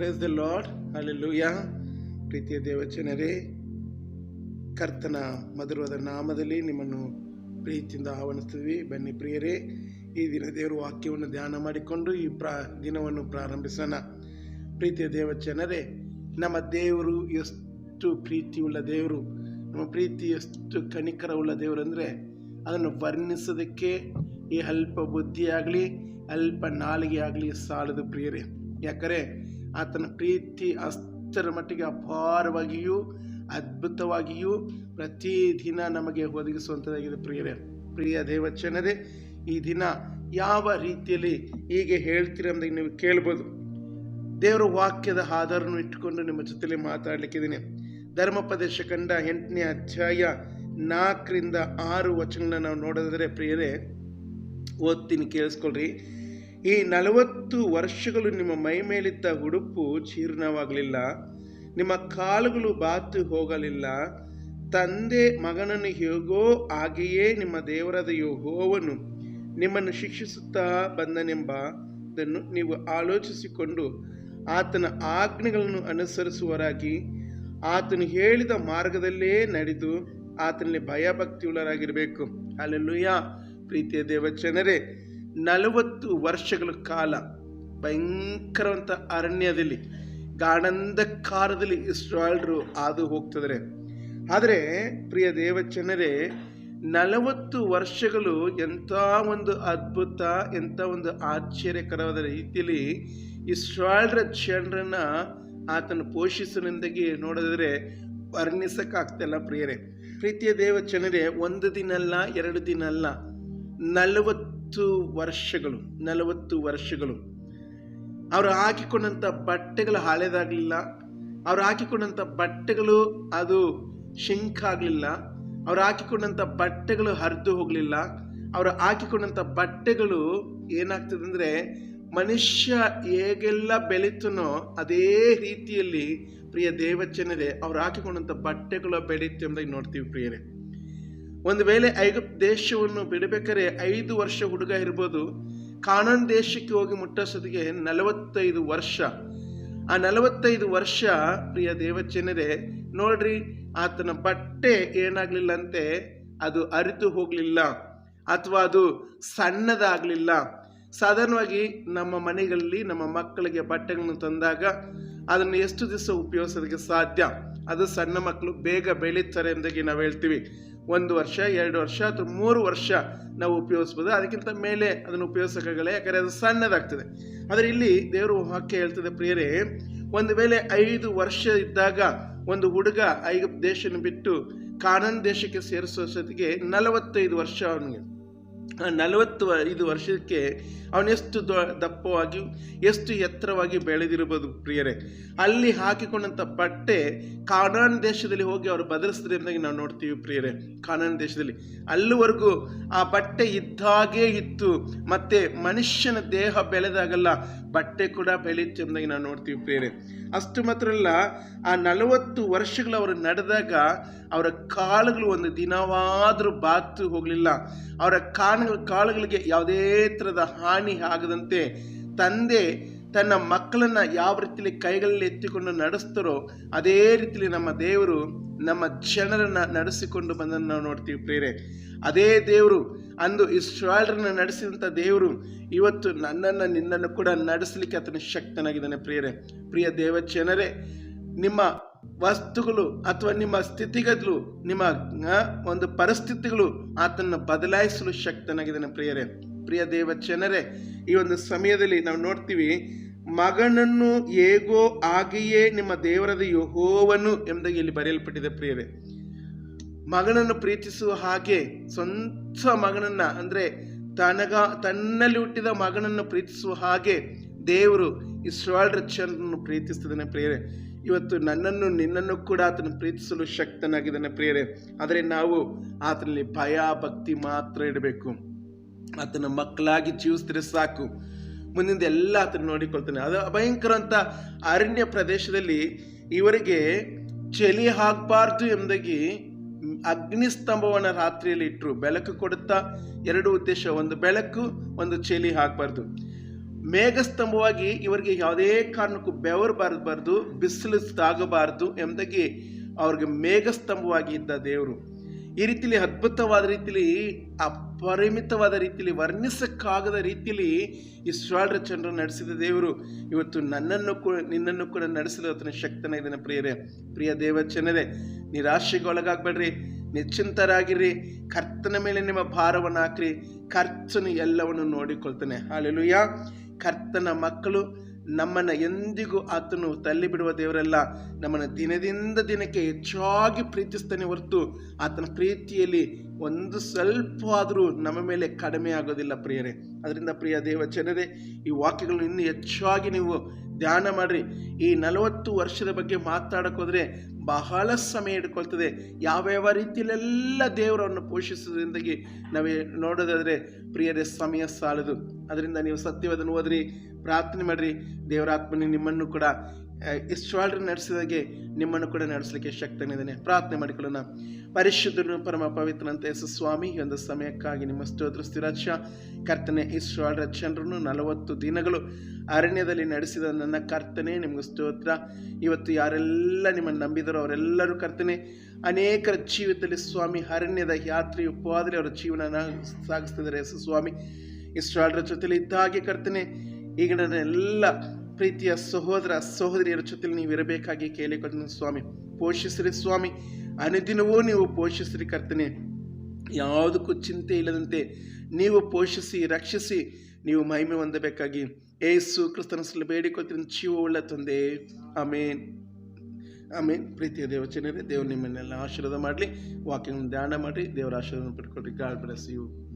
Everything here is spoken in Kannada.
ಪ್ರೇಸ್ ದ ಲಾರ್ಡ್ ಅಲ್ಲೆಲ್ಲೂಯ ಪ್ರೀತಿಯ ದೇವಚನರೇ ಕರ್ತನ ಮಧುರವಾದ ನಾಮದಲ್ಲಿ ನಿಮ್ಮನ್ನು ಪ್ರೀತಿಯಿಂದ ಆಹ್ವಾನಿಸ್ತೀವಿ. ಬನ್ನಿ ಪ್ರಿಯರೇ, ಈ ದಿನ ದೇವರ ವಾಕ್ಯವನ್ನು ಧ್ಯಾನ ಮಾಡಿಕೊಂಡು ಈ ಪ್ರಾ, ದಿನವನ್ನು ಪ್ರಾರಂಭಿಸೋಣ. ಪ್ರೀತಿಯ ದೇವಚನರೇ ನಮ್ಮ ದೇವರು ಎಷ್ಟು ಪ್ರೀತಿಯುಳ್ಳ ದೇವರು, ನಮ್ಮ ಪ್ರೀತಿ ಎಷ್ಟು ಕಣಿಕರವುಳ್ಳ ದೇವರು ಅಂದರೆ, ಅದನ್ನು ವರ್ಣಿಸೋದಕ್ಕೆ ಈ ಅಲ್ಪ ಬುದ್ಧಿಯಾಗಲಿ, ಅಲ್ಪ ನಾಲಿಗೆ ಆಗಲಿ ಸಾಲದು ಪ್ರಿಯರೇ. ಯಾಕಂದರೆ ಆತನ ಪ್ರೀತಿ ಅಷ್ಟರ ಮಟ್ಟಿಗೆ ಅಪಾರವಾಗಿಯೂ, ಅದ್ಭುತವಾಗಿಯೂ ಪ್ರತಿದಿನ ನಮಗೆ ಒದಗಿಸುವಂಥದ್ದಾಗಿದೆ ಪ್ರಿಯರೇ. ಪ್ರಿಯ ದೇವಚನರೇ ಈ ದಿನ ಯಾವ ರೀತಿಯಲ್ಲಿ ಹೀಗೆ ಹೇಳ್ತೀರಂದಾಗ ನೀವು ಕೇಳ್ಬೋದು. ದೇವರ ವಾಕ್ಯದ ಆಧಾರವನ್ನು ಇಟ್ಟುಕೊಂಡು ನಿಮ್ಮ ಜೊತೆಲಿ ಮಾತಾಡ್ಲಿಕ್ಕಿದ್ದೀನಿ. ಧರ್ಮೋಪದೇಶ ಕಂಡ ಎಂಟನೇ ಅಧ್ಯಾಯ ನಾಲ್ಕರಿಂದ ಆರು ವಚನಗಳನ್ನ ನಾವು ನೋಡಿದ್ರೆ ಪ್ರಿಯರೇ, ಓದ್ತೀನಿ, ಕೇಳಿಸ್ಕೊಳ್ರಿ. ಈ ನಲವತ್ತು ವರ್ಷಗಳು ನಿಮ್ಮ ಮೈ ಮೇಲಿದ್ದ ಉಡುಪು ಜೀರ್ಣವಾಗಲಿಲ್ಲ. ನಿಮ್ಮ ಕಾಲುಗಳು ಬಾತು ಹೋಗಲಿಲ್ಲ. ತಂದೆ ಮಗನನ್ನು ಹೇಗೋ ಹಾಗೆಯೇ ನಿಮ್ಮ ದೇವರಾದ ಯೋಗೋವನು ನಿಮ್ಮನ್ನು ಶಿಕ್ಷಿಸುತ್ತಾ ಬಂದನೆಂಬುದನ್ನು ನೀವು ಆಲೋಚಿಸಿಕೊಂಡು ಆತನ ಆಜ್ಞೆಗಳನ್ನು ಅನುಸರಿಸುವರಾಗಿ ಆತನು ಹೇಳಿದ ಮಾರ್ಗದಲ್ಲೇ ನಡೆದು ಆತನಲ್ಲಿ ಭಯಭಕ್ತಿಯುಳ್ಳರಾಗಿರಬೇಕು ಅಲ್ಲೆಲ್ಲೂಯ ಪ್ರೀತಿಯ ದೇವಚನರೇ ನಲವತ್ತು ವರ್ಷಗಳ ಕಾಲ ಭಯಂಕರವಂತ ಅರಣ್ಯದಲ್ಲಿ, ಗಾಢಂಧಕಾರದಲ್ಲಿ ಇಸ್ರಾಯಲ್ರು ಹಾದು ಹೋಗ್ತಿದ್ದಾರೆ. ಆದರೆ ಪ್ರಿಯ ದೇವಚನರೇ ನಲವತ್ತು ವರ್ಷಗಳು ಎಂಥ ಒಂದು ಅದ್ಭುತ, ಎಂಥ ಒಂದು ಆಶ್ಚರ್ಯಕರವಾದ ರೀತಿಯಲ್ಲಿ ಇಸ್ರಾಯಲ್ರ ಜನರನ್ನ ಆತನ ಪೋಷಿಸಿನಿಂದಾಗಿ ನೋಡಿದ್ರೆ ವರ್ಣಿಸಕ್ಕಾಗ್ತಲ್ಲ ಪ್ರಿಯರೇ. ಪ್ರೀತಿಯ ದೇವಚನರೇ ಒಂದು ದಿನ ಅಲ್ಲ ಎರಡು ದಿನ ಅಲ್ಲ ನಲವತ್ತು ವರ್ಷಗಳು, ನಲವತ್ತು ವರ್ಷಗಳು. ಅವರು ಹಾಕಿಕೊಂಡಂಥ ಬಟ್ಟೆಗಳು ಹಳೆದಾಗಲಿಲ್ಲ. ಅವ್ರು ಹಾಕಿಕೊಂಡಂಥ ಬಟ್ಟೆಗಳು ಅದು ಶಿಂಕ್ ಆಗಲಿಲ್ಲ. ಅವ್ರು ಹಾಕಿಕೊಂಡಂಥ ಬಟ್ಟೆಗಳು ಹರಿದು ಹೋಗಲಿಲ್ಲ. ಅವರು ಹಾಕಿಕೊಂಡಂಥ ಬಟ್ಟೆಗಳು ಏನಾಗ್ತದೆ ಅಂದರೆ ಮನುಷ್ಯ ಹೇಗೆಲ್ಲ ಬೆಳೀತನೋ ಅದೇ ರೀತಿಯಲ್ಲಿ ಪ್ರಿಯ ದೇವಚನರೇ ಅವ್ರು ಹಾಕಿಕೊಂಡಂಥ ಬಟ್ಟೆಗಳು ಬೆಳೀತು ಎಂಬುದಾಗಿ ನೋಡ್ತೀವಿ ಪ್ರಿಯರೇ. ಒಂದು ವೇಳೆ ಐಗುಪ್ತ ದೇಶವನ್ನು ಬಿಡಬೇಕಾದ್ರೆ ಐದು ವರ್ಷ ಹುಡುಗ ಇರ್ಬೋದು, ಕಾನೂನು ದೇಶಕ್ಕೆ ಹೋಗಿ ಮುಟ್ಟಿಸೋದಿಗೆ ನಲವತ್ತೈದು ವರ್ಷ. ಆ ನಲವತ್ತೈದು ವರ್ಷ, ಪ್ರಿಯ ದೇವಚನರೇ ನೋಡ್ರಿ, ಆತನ ಬಟ್ಟೆ ಏನಾಗ್ಲಿಲ್ಲ ಅಂತೆ ಅದು ಅರಿತು ಹೋಗಲಿಲ್ಲ, ಅಥವಾ ಅದು ಸಣ್ಣದಾಗ್ಲಿಲ್ಲ. ಸಾಧಾರಣವಾಗಿ ನಮ್ಮ ಮನೆಗಳಲ್ಲಿ ನಮ್ಮ ಮಕ್ಕಳಿಗೆ ಬಟ್ಟೆಗಳನ್ನು ತಂದಾಗ ಅದನ್ನು ಎಷ್ಟು ದಿವಸ ಉಪಯೋಗಿಸೋದಕ್ಕೆ ಸಾಧ್ಯ? ಅದು ಸಣ್ಣ ಮಕ್ಕಳು ಬೇಗ ಬೆಳೀತಾರೆ ಎಂದಾಗಿ ನಾವು ಹೇಳ್ತೀವಿ. ಒಂದು ವರ್ಷ, ಎರಡು ವರ್ಷ ಅಥವಾ ಮೂರು ವರ್ಷ ನಾವು ಉಪಯೋಗಿಸ್ಬೋದು. ಅದಕ್ಕಿಂತ ಮೇಲೆ ಅದನ್ನು ಉಪಯೋಗಿಸೋಕ್ಕಾಗಲ್ಲ. ಯಾಕಂದರೆ ಅದು ಸಣ್ಣದಾಗ್ತದೆ. ಆದರೆ ಇಲ್ಲಿ ದೇವರು ವಾಕ್ಯ ಹೇಳ್ತದೆ, ಪ್ರಿಯರೇ, ಒಂದು ವೇಳೆ ಐದು ವರ್ಷ ಇದ್ದಾಗ ಒಂದು ಹುಡುಗ ಐದು ದೇಶನ ಬಿಟ್ಟು ಕಾನನ್ ದೇಶಕ್ಕೆ ಸೇರಿಸೋ ಸತಿಗೆ ನಲವತ್ತೈದು ವರ್ಷ ಅವನಿಗೆ. ನಲವತ್ತು ಐದು ವರ್ಷಕ್ಕೆ ಅವನೆಷ್ಟು ದಪ್ಪವಾಗಿ, ಎಷ್ಟು ಎತ್ತರವಾಗಿ ಬೆಳೆದಿರಬಹುದು ಪ್ರಿಯರೇ. ಅಲ್ಲಿ ಹಾಕಿಕೊಂಡಂಥ ಬಟ್ಟೆ ಕಾನಾನ್ ದೇಶದಲ್ಲಿ ಹೋಗಿ ಅವರು ಬದಲಿಸಿದ್ರೆ ಅಂದಾಗಿ ನಾವು ನೋಡ್ತೀವಿ ಪ್ರಿಯರೇ. ಕಾನಾನ್ ದೇಶದಲ್ಲಿ. ಅಲ್ಲಿವರೆಗೂ ಆ ಬಟ್ಟೆ ಇದ್ದಾಗೇ ಇತ್ತು. ಮತ್ತೆ ಮನುಷ್ಯನ ದೇಹ ಬೆಳೆದಾಗಲ್ಲ. ಬಟ್ಟೆ ಕೂಡ ಬೆಳೀತು ಅಂದಾಗಿ ನಾವು ನೋಡ್ತೀವಿ ಪ್ರಿಯರೇ. ಅಷ್ಟು ಮಾತ್ರ ಅಲ್ಲ ಆ ನಲವತ್ತು ವರ್ಷಗಳು ಅವರು ನಡೆದಾಗ ಅವರ ಕಾಳುಗಳು ಒಂದು ದಿನವಾದರೂ ಬಾತು ಹೋಗಲಿಲ್ಲ. ಅವರ ಕಾಣುಗಳ ಕಾಳುಗಳಿಗೆ ಯಾವುದೇ ಥರದ ಹಾನಿ ಆಗದಂತೆ ತಂದೆ ತನ್ನ ಮಕ್ಕಳನ್ನು ಯಾವ ರೀತಿಯಲ್ಲಿ ಕೈಗಳಲ್ಲಿ ಎತ್ತಿಕೊಂಡು ನಡೆಸ್ತಾರೋ, ಅದೇ ರೀತಿಯಲ್ಲಿ ನಮ್ಮ ದೇವರು ನಮ್ಮ ಜನರನ್ನ ನಡೆಸಿಕೊಂಡು ಬಂದನ್ನು ನಾವು ನೋಡ್ತೀವಿ ಪ್ರೇರೆ ಅದೇ ದೇವರು, ಅಂದು ಇಸ್ರಾಯಲ್ರನ್ನ ನಡೆಸಿದಂಥ ದೇವರು ಇವತ್ತು ನನ್ನನ್ನು, ನಿನ್ನನ್ನು ಕೂಡ ನಡೆಸಲಿಕ್ಕೆ ಆತನ ಶಕ್ತನಾಗಿದ್ದಾನೆ ಪ್ರಿಯರೇ. ಪ್ರಿಯ ದೇವ ಜನರೇ, ನಿಮ್ಮ ವಸ್ತುಗಳು ಅಥವಾ ನಿಮ್ಮ ಸ್ಥಿತಿಗತಿಗಳು, ನಿಮ್ಮ ಒಂದು ಪರಿಸ್ಥಿತಿಗಳು ಆತನ ಬದಲಾಯಿಸಲು ಶಕ್ತನಾಗಿದ್ದಾನೆ ಪ್ರಿಯರೇ. ಪ್ರಿಯ ದೇವ ಜನರೇ, ಈ ಒಂದು ಸಮಯದಲ್ಲಿ ನಾವು ನೋಡ್ತೀವಿ ಮಗನನ್ನು ಹೇಗೋ ಹಾಗೆಯೇ ನಿಮ್ಮ ದೇವರದ ಯಹೋವನು ಎಂಬುದಾಗಿ ಇಲ್ಲಿ ಬರೆಯಲ್ಪಟ್ಟಿದೆ ಪ್ರಿಯರೇ. ಮಗನನ್ನು ಪ್ರೀತಿಸುವ ಹಾಗೆ ಸ್ವಂತ ಮಗನನ್ನ, ಅಂದ್ರೆ ತನಗ, ತನ್ನಲ್ಲಿ ಹುಟ್ಟಿದ ಮಗನನ್ನು ಪ್ರೀತಿಸುವ ಹಾಗೆ ದೇವರು ಇಸ್ರಾಯಲ್ ಚಂದ್ರನ್ನು ಪ್ರೀತಿಸ್ತಿದ್ದಾನೆ ಪ್ರಿಯರೇ. ಇವತ್ತು ನನ್ನನ್ನು, ನಿನ್ನನ್ನು ಕೂಡ ಆತನು ಪ್ರೀತಿಸಲು ಶಕ್ತನಾಗಿದ್ದಾನೆ ಪ್ರಿಯರೇ. ಆದರೆ ನಾವು ಆತನಲ್ಲಿ ಭಯ ಭಕ್ತಿ ಮಾತ್ರ ಇಡಬೇಕು. ಆತನ ಮಕ್ಕಳಾಗಿ ಜೀವಿಸಿದ್ರೆ ಸಾಕು. ಮುಂದಿಂದ ಎಲ್ಲ ಹತ್ರ ನೋಡಿಕೊಳ್ತಾನೆ. ಅದು ಭಯಂಕರ ಅಂತ ಅರಣ್ಯ ಪ್ರದೇಶದಲ್ಲಿ ಇವರಿಗೆ ಚಳಿ ಆಗಬಾರ್ದು ಎಂಬುದಾಗಿ ಅಗ್ನಿಸ್ತಂಭವನ್ನ ರಾತ್ರಿಯಲ್ಲಿ ಇಟ್ಟರು ಬೆಳಕು ಕೊಡುತ್ತಾ ಎರಡು ಉದ್ದೇಶ, ಒಂದು ಬೆಳಕು, ಒಂದು ಚಳಿ ಹಾಕಬಾರ್ದು ಮೇಘಸ್ತಂಭವಾಗಿ ಇವರಿಗೆ ಯಾವುದೇ ಕಾರಣಕ್ಕೂ ಬೆವರು ಬರಬಾರ್ದು, ಬಿಸಿಲು ತಾಗಬಾರ್ದು ಎಂಬುದಾಗಿ ಅವ್ರಿಗೆ ಮೇಘಸ್ತಂಭವಾಗಿ ಇದ್ದ ದೇವರು. ಈ ರೀತಿಲಿ ಅದ್ಭುತವಾದ ರೀತಿಲಿ, ಅಪರಿಮಿತವಾದ ರೀತಿಲಿ, ವರ್ಣಿಸಕ್ಕಾಗದ ರೀತಿಲಿ ಇಸ್ರಾಲ್ ಚಂದ್ರ ನಡೆಸಿದ ದೇವರು. ಇವತ್ತು ನನ್ನನ್ನು ಕೂಡ ನಿನ್ನನ್ನು ಕೂಡ ನಡೆಸಿದ ಆತನ ಶಕ್ತನ ಇದನ್ನ ಪ್ರಿಯರೇ. ಪ್ರಿಯ ದೇವಚನರೇ ನಿರಾಶೆಗೆ ಒಳಗಾಗಬೇಡ್ರಿ ನಿಶ್ಚಿಂತರಾಗಿರಿ. ಕರ್ತನ ಮೇಲೆ ನಿಮ್ಮ ಭಾರವನ್ನು ಹಾಕ್ರಿ. ಖರ್ಚನ್ನು ಎಲ್ಲವನ್ನು ನೋಡಿಕೊಳ್ತಾನೆ. ಹಾಲೆಲುಯ್ಯ ಕರ್ತನ ಮಕ್ಕಳು ನಮ್ಮನ್ನು ಎಂದಿಗೂ ಆತನು ತಳ್ಳಿ ಬಿಡುವ ದೇವರಲ್ಲ. ನಮ್ಮನ್ನು ದಿನದಿಂದ ದಿನಕ್ಕೆ ಹೆಚ್ಚಾಗಿ ಪ್ರೀತಿಸ್ತಾನೆ ಹೊರತು ಆತನ ಪ್ರೀತಿಯಲ್ಲಿ ಒಂದು ಸ್ವಲ್ಪ ಆದರೂ ನಮ್ಮ ಮೇಲೆ ಕಡಿಮೆ ಆಗೋದಿಲ್ಲ ಪ್ರಿಯರೇ. ಅದರಿಂದ ಪ್ರಿಯ ದೇವ ಜನರೇ ಈ ವಾಕ್ಯಗಳನ್ನು ಇನ್ನೂ ಹೆಚ್ಚಾಗಿ ನೀವು ಧ್ಯಾನ ಮಾಡಿರಿ. ಈ ನಲವತ್ತು ವರ್ಷದ ಬಗ್ಗೆ ಮಾತಾಡಕ್ಕೆ ಹೋದರೆ ಬಹಳ ಸಮಯ ಹಿಡ್ಕೊಳ್ತದೆ. ಯಾವ್ಯಾವ ರೀತಿಯಲ್ಲೆಲ್ಲ ದೇವರನ್ನು ಪೋಷಿಸೋದ್ರಿಂದಾಗಿ ನಾವೇ ನೋಡೋದಾದರೆ ಪ್ರಿಯರೇ, ಸಮಯ ಸಾಲದು. ಅದರಿಂದ ನೀವು ಸತ್ಯವಾದನ್ನು ಓದ್ರಿ, ಪ್ರಾರ್ಥನೆ ಮಾಡಿರಿ. ದೇವರಾತ್ಮನಿ ನಿಮ್ಮನ್ನು ಕೂಡ ಇಷ್ಟಾಳ್ರಿ ನಡೆಸಿದಾಗೆ ನಿಮ್ಮನ್ನು ಕೂಡ ನಡೆಸಲಿಕ್ಕೆ ಶಕ್ತನಿದ್ದಾನೆ ಪ್ರಾರ್ಥನೆ ಮಾಡಿಕೊಳ್ಳೋಣ. ಪರಿಶುದ್ಧನು ಪರಮ ಪವಿತ್ರನಂತ ಎಸ್ ಸ್ವಾಮಿ, ಈ ಒಂದು ಸಮಯಕ್ಕಾಗಿ ನಿಮ್ಮ ಸ್ತೋತ್ರ ಸ್ಥಿರಾಕ್ಷ ಕರ್ತನೆ ಇಷ್ಟಾಳ್ರ ಜನರನ್ನು ನಲವತ್ತು ದಿನಗಳು ಅರಣ್ಯದಲ್ಲಿ ನಡೆಸಿದ ನನ್ನ ಕರ್ತನೆ, ನಿಮ್ಗೆ ಸ್ತೋತ್ರ. ಇವತ್ತು ಯಾರೆಲ್ಲ ನಿಮ್ಮನ್ನು ನಂಬಿದರೋ ಅವರೆಲ್ಲರೂ ಕರ್ತನೆ, ಅನೇಕರ ಜೀವಿತದಲ್ಲಿ ಸ್ವಾಮಿ ಅರಣ್ಯದ ಯಾತ್ರೆ ಉಪವಾದರೆ ಅವರ ಜೀವನ ಸಾಗಿಸ್ತಿದ್ದಾರೆ. ಸ್ವಾಮಿ ಇಷ್ಟಾಳರ ಜೊತೆಲಿ ಇದ್ದ ಹಾಗೆ ಕರ್ತನೆ, ಈಗ ನನ್ನ ಎಲ್ಲ ಪ್ರೀತಿಯ ಸಹೋದರ ಸಹೋದರಿಯರ ಜೊತೆಲಿ ನೀವು ಇರಬೇಕಾಗಿ ಕೇಳಿಕೊಡ್ತೀನಿ ಸ್ವಾಮಿ. ಪೋಷಿಸ್ರಿ ಸ್ವಾಮಿ, ಅನುದಿನವೂ ನೀವು ಪೋಷಿಸ್ರಿ ಕರ್ತನೆ. ಯಾವುದಕ್ಕೂ ಚಿಂತೆ ಇಲ್ಲದಂತೆ ನೀವು ಪೋಷಿಸಿ, ರಕ್ಷಿಸಿ, ನೀವು ಮಹಿಮೆ ಹೊಂದಬೇಕಾಗಿ ಏಸು ಕ್ರಿಸ್ತನ ಬೇಡಿಕೊಳ್ತೀನಿ ಜೀವವುಳ್ಳ ತಂದೆ ಆಮೇನ್ ಆಮೇನ್ ಪ್ರೀತಿಯ ದೇವಚನರೇ ದೇವರು ನಿಮ್ಮನ್ನೆಲ್ಲ ಆಶೀರ್ವಾದ ಮಾಡಲಿ ವಾಕ್ಯಗಳನ್ನು ಧ್ಯಾನ ಮಾಡಿ ದೇವರ ಆಶೀರ್ವಾದ ಪಡ್ಕೊಳ್ರಿ ಗಾಡ್ ಬ್ಲೆಸ್ ಯು